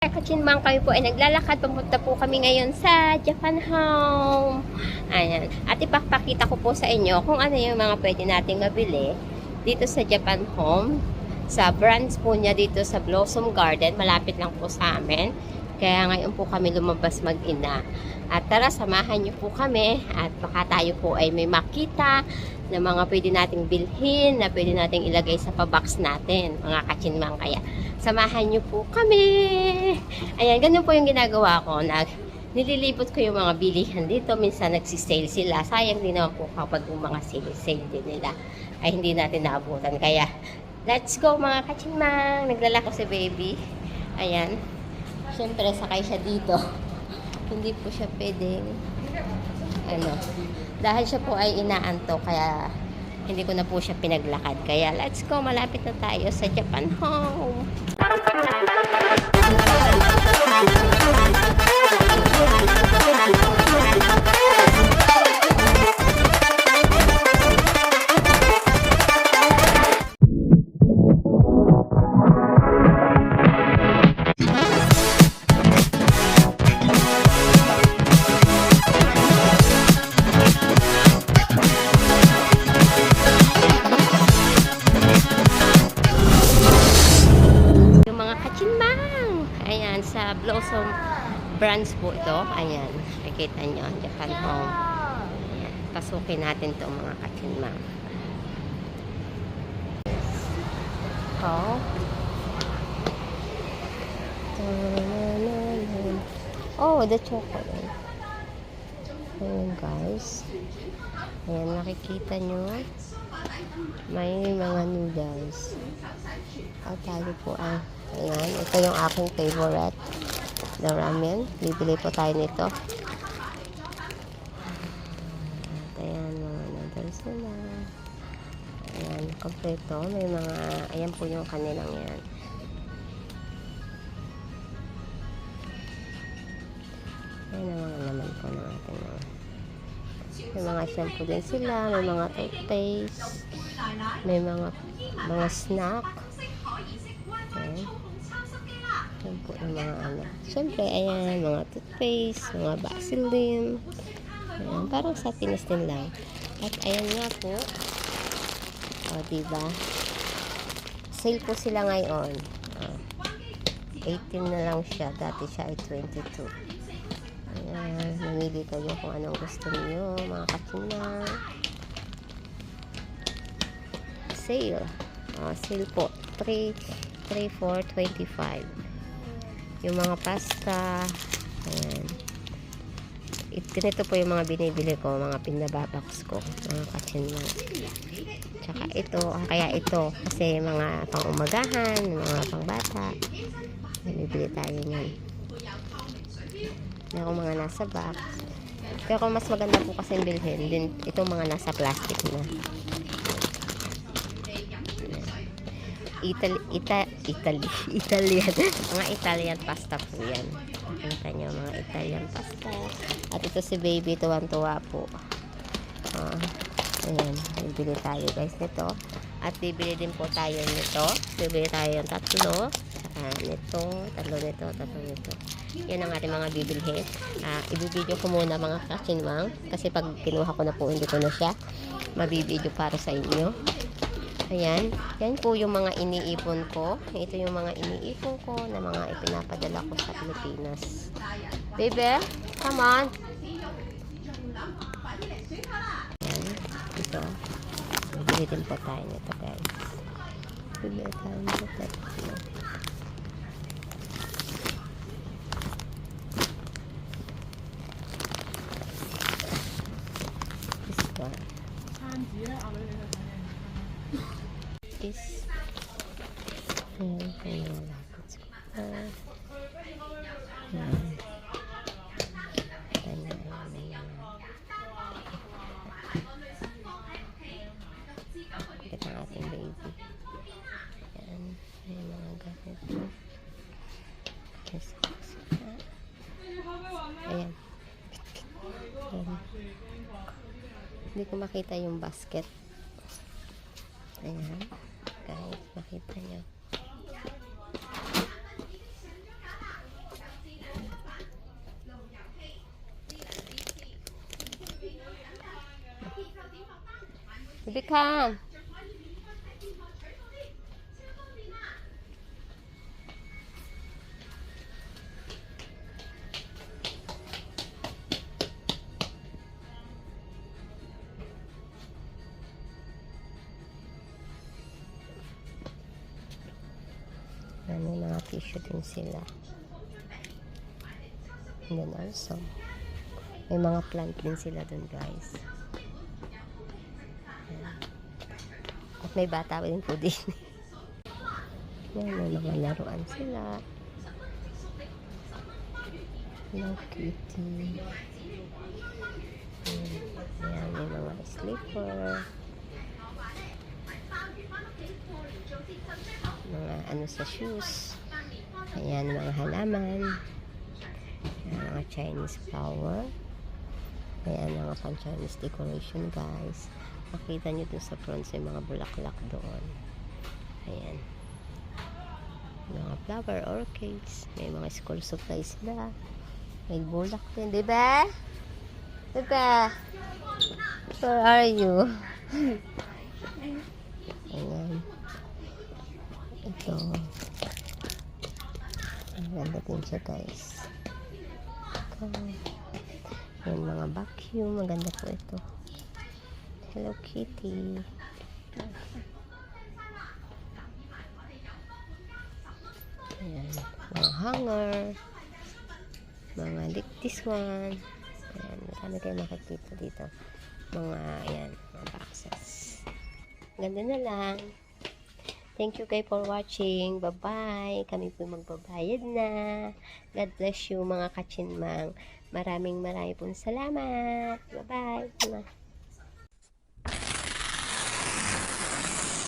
Kachinbang kami po ay naglalakad. Papunta po kami ngayon sa Japan Home. Ayan. At ipapakita ko po sa inyo kung ano yung mga pwede nating mabili dito sa Japan Home. Sa branch po niya dito sa Blossom Garden. Malapit lang po sa amin. Kaya ngayon po kami lumabas mag-ina. At tara, samahan niyo po kami. At baka tayo po ay may makita na mga pwede nating bilhin, na pwede nating ilagay sa pabox natin, mga kachinmang. Kaya, samahan niyo po kami. Ayan, ganun po yung ginagawa ko. Nag, nililibot ko yung mga bilihan dito. Minsan nagsisale sila. Sayang din naman po kapag yung mga sale-sale din nila ay hindi natin naabutan. Kaya, let's go mga kachinmang. Naglalako si baby. Ayan. Siyempre, sakay siya dito. hindi po siya pwedeng ano, dahil siya po ay inaanto, kaya hindi ko na po siya pinaglakad. Kaya let's go, malapit na tayo sa Japan Home. Branch po ito. Ayan, nakikita nyo, Japan Home. Ayan, pasukin natin to mga kachinmang. Oh. Oh, the chocolate. Ayan guys. Ayan, nakikita nyo. May mga noodles. At tayo po ay, ayan, ito yung aking favorite. The ramen. Bibili po tayo nito. At ayan, mga noodles nila. Ayan, kompleto. May mga, ayan po yung kanilang yan. Ayan ang mga laman po ng ating mga may mga shampoo din sila, may mga toothpaste, may mga mga snack. Mga ano. Siyempre, ayan, mga toothpaste, mga Vaseline. Ayan, parang sa Pinas din lang. At ayan nga po. O, diba? Sale po sila ngayon. O, 18 na lang siya. Dati siya ay 22. Ayan, namili kayo kung anong gusto niyo, mga katina. Sale. Ah, sale po. 3, 3, 4, 25. Yung mga pasta. Ayan. It, ganito po yung mga binibili ko, mga pinababox ko, mga katina. Tsaka ito, ah, kaya ito, kasi mga pang-umagahan, mga pang-bata. Bibili tayo niyan. Meron mga nasa box. Pero mas maganda po kasi bilhin din itong mga nasa plastic na. Italy, Ita, Italy, Italian. mga Italian pasta po yan. Kita nyo, mga Italian pasta. At ito si baby, tuwan-tuwa po. Ah, ayan, bibili tayo guys nito. At bibili din po tayo nito. Bibili tayo ng tatlo. Saka nito, tatlo nito, tatlo nito. Yan ang ating mga bibilhin. Ah, ibibideo ko muna mga kachinwang. Kasi pag kinuha ko na po, hindi ko na siya mabibideo para sa inyo. Ayan. Yan po yung mga iniipon ko. Ito yung mga iniipon ko na mga ipinapadala ko sa Pilipinas. Baby, come on. Ayan. Ito. Bibili din po tayo nito guys. Bibili tayo nito. Tatlo. This one is Ayan, ayan, lapit sa kuha. Ayan. Ayan, ayan, ayan. Ito ang ating. Hindi ko makita yung basket. Ayan. Guys, makita nyo. Baby, come. Yan, may mga tissue din sila. And then also, may mga plant din sila dun, guys. At may bata din po din. Yan, may mga laruan sila. Hello Kitty. Yan, yan, may mga slipper. Mga ano sa shoes. Ayan, mga halaman. Ayan, mga Chinese flower. Ayan, mga pang Chinese decoration, guys. Makita nyo dun sa front sa mga bulaklak doon. Ayan. Mga flower orchids. May mga school supplies na. May bulak din, di ba? Di ba? Where are you? Ayan. Ito. Ang ganda din siya, guys. Ito. Yan, mga vacuum. Maganda po ito. Hello Kitty. Ayan. Mga hanger. Mga like this one. Ayan. Marami kayo makikita dito. Mga, ayan, mga boxes. Ganda na lang. Thank you guys for watching. Bye-bye. Kami po magbabayad na. God bless you mga kachinmang. Maraming maraming salamat. Bye-bye.